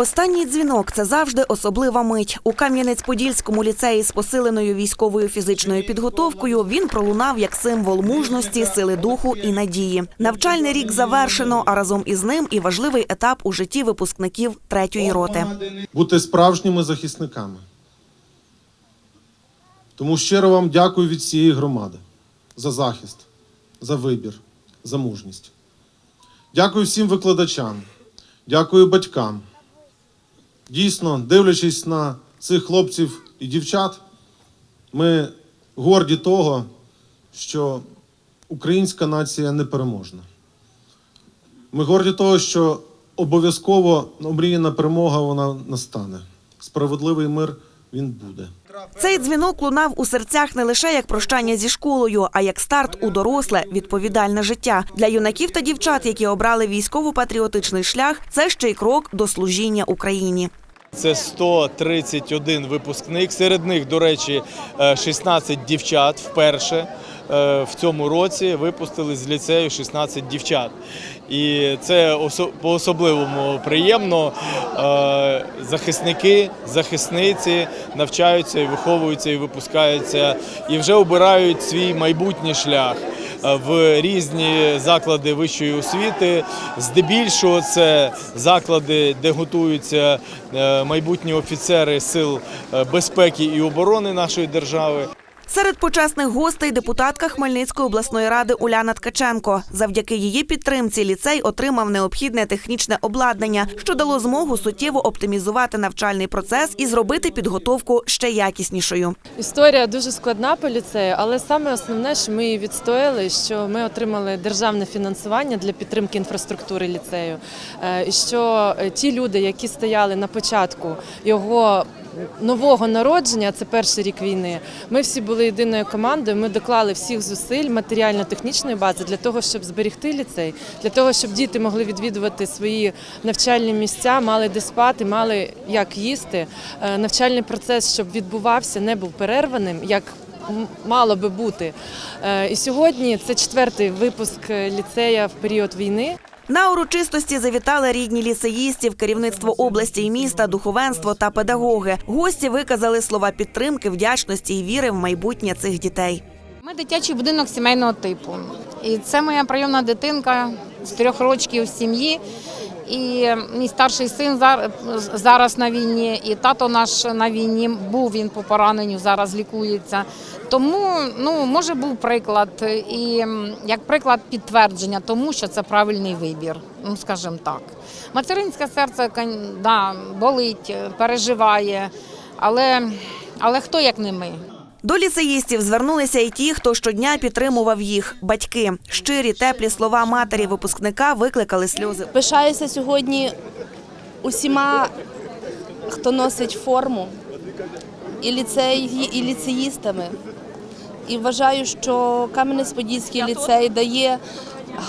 Останній дзвінок це завжди особлива мить. У Кам'янець-Подільському ліцеї з посиленою військовою фізичною підготовкою він пролунав як символ мужності, сили духу і надії. Навчальний рік завершено, а разом із ним і важливий етап у житті випускників третьої роти. бути справжніми захисниками. Тому щиро вам дякую від всієї громади за захист, за вибір, за мужність. Дякую всім викладачам, дякую батькам. Дійсно, дивлячись на цих хлопців і дівчат, ми горді того, що українська нація непереможна. Ми горді того, що обов'язково омріяна перемога вона настане. Справедливий мир він буде. Цей дзвінок лунав у серцях не лише як прощання зі школою, а як старт у доросле, відповідальне життя. Для юнаків та дівчат, які обрали військово-патріотичний шлях, це ще й крок до служіння Україні. Це 131 випускник. Серед них, до речі, е, 16 дівчат вперше. е, В цьому році випустили з ліцею 16 дівчат. І це по-особливому приємно. Е, Захисники, захисниці навчаються і виховуються, і випускаються, і вже обирають свій майбутній шлях е, в різні заклади вищої освіти. Здебільшого це заклади, де готуються е, майбутні офіцери сил е, безпеки і оборони нашої держави. Серед почесних гостей депутатка Хмельницької обласної ради Уляна Ткаченко. Завдяки її підтримці ліцей отримав необхідне технічне обладнання, що дало змогу суттєво оптимізувати навчальний процес і зробити підготовку ще якіснішою. Історія дуже складна по ліцею, але саме основне, що ми відстояли, що ми отримали державне фінансування для підтримки інфраструктури ліцею. Е, що е, ті люди, які стояли на початку його нового народження, це перший рік війни. Ми всі були єдиною командою. Ми доклали всіх зусиль матеріально-технічної бази для того, щоб зберегти ліцей, для того, щоб діти могли відвідувати свої навчальні місця, мали де спати, мали як їсти. Е, Навчальний процес, щоб відбувався, не був перерваним, як мало би бути. Е, І сьогодні це четвертий випуск е, ліцея в період війни. На урочистості завітали рідні ліцеїстів, керівництво області і міста, духовенство та педагоги. Гості виказали слова підтримки, вдячності і віри в майбутнє цих дітей. Ми дитячий будинок сімейного типу. І це моя прийомна дитинка з трьох років в сім'ї. І мій старший син зар- зараз на війні, і тато наш на війні був він по пораненню, зараз лікується. Тому ну може був приклад, і як приклад підтвердження тому, що це правильний вибір. Ну скажімо так. Материнське серце да, болить, переживає, але, але хто як не ми? До ліцеїстів звернулися і ті, хто щодня підтримував їх. Батьки щирі, теплі слова матері випускника викликали сльози. Пишаюся сьогодні усіма, хто носить форму, і ліцеї, і ліцеїстами. І вважаю, що Кам'янець-Подільський ліцей дає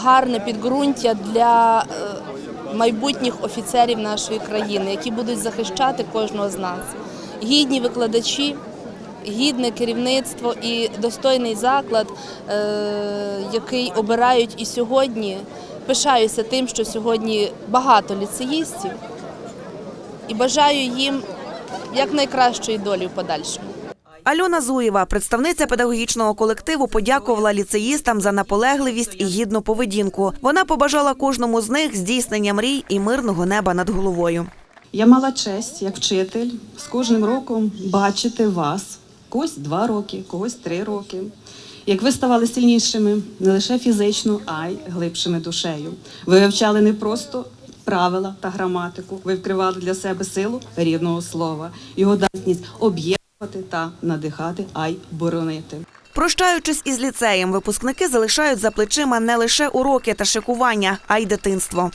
гарне підґрунтя для е, майбутніх офіцерів нашої країни, які будуть захищати кожного з нас. Гідні викладачі, гідне керівництво і достойний заклад, е, який обирають і сьогодні. Пишаюся тим, що сьогодні багато ліцеїстів, і бажаю їм якнайкращої долі в подальшому. Альона Зуєва, представниця педагогічного колективу, подякувала ліцеїстам за наполегливість і гідну поведінку. Вона побажала кожному з них здійснення мрій і мирного неба над головою. Я мала честь, як вчитель, з кожним роком бачити вас. Когось два роки, когось три роки. Як ви ставали сильнішими не лише фізично, а й глибшими душею. Ви вивчали не просто правила та граматику, ви вкривали для себе силу рідного слова, його датність об'єднувати та надихати, а й боронити. Прощаючись із ліцеєм, випускники залишають за плечима не лише уроки та шикування, а й дитинство.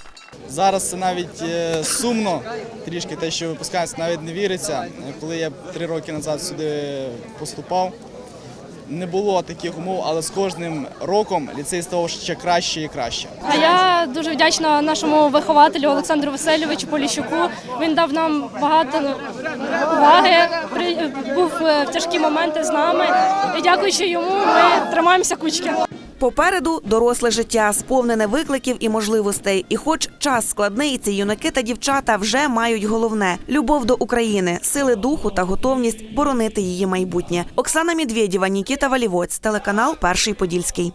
Зараз це навіть е, сумно трішки те, що випускається, навіть не віриться. Коли я три роки назад сюди поступав, не було таких умов, але з кожним роком ліцей став ще краще і краще. А я дуже вдячна нашому вихователю Олександру Васильовичу Поліщуку. Він дав нам багато уваги, при- був е, в тяжкі моменти з нами. І дякуючи йому, ми тримаємося кучки. Попереду доросле життя, сповнене викликів і можливостей. І, хоч час складний, ці юнаки та дівчата вже мають головне любов до України, сили духу та готовність боронити її майбутнє. Оксана Медведєва, Нікіта Валівоць, телеканал Перший Подільський.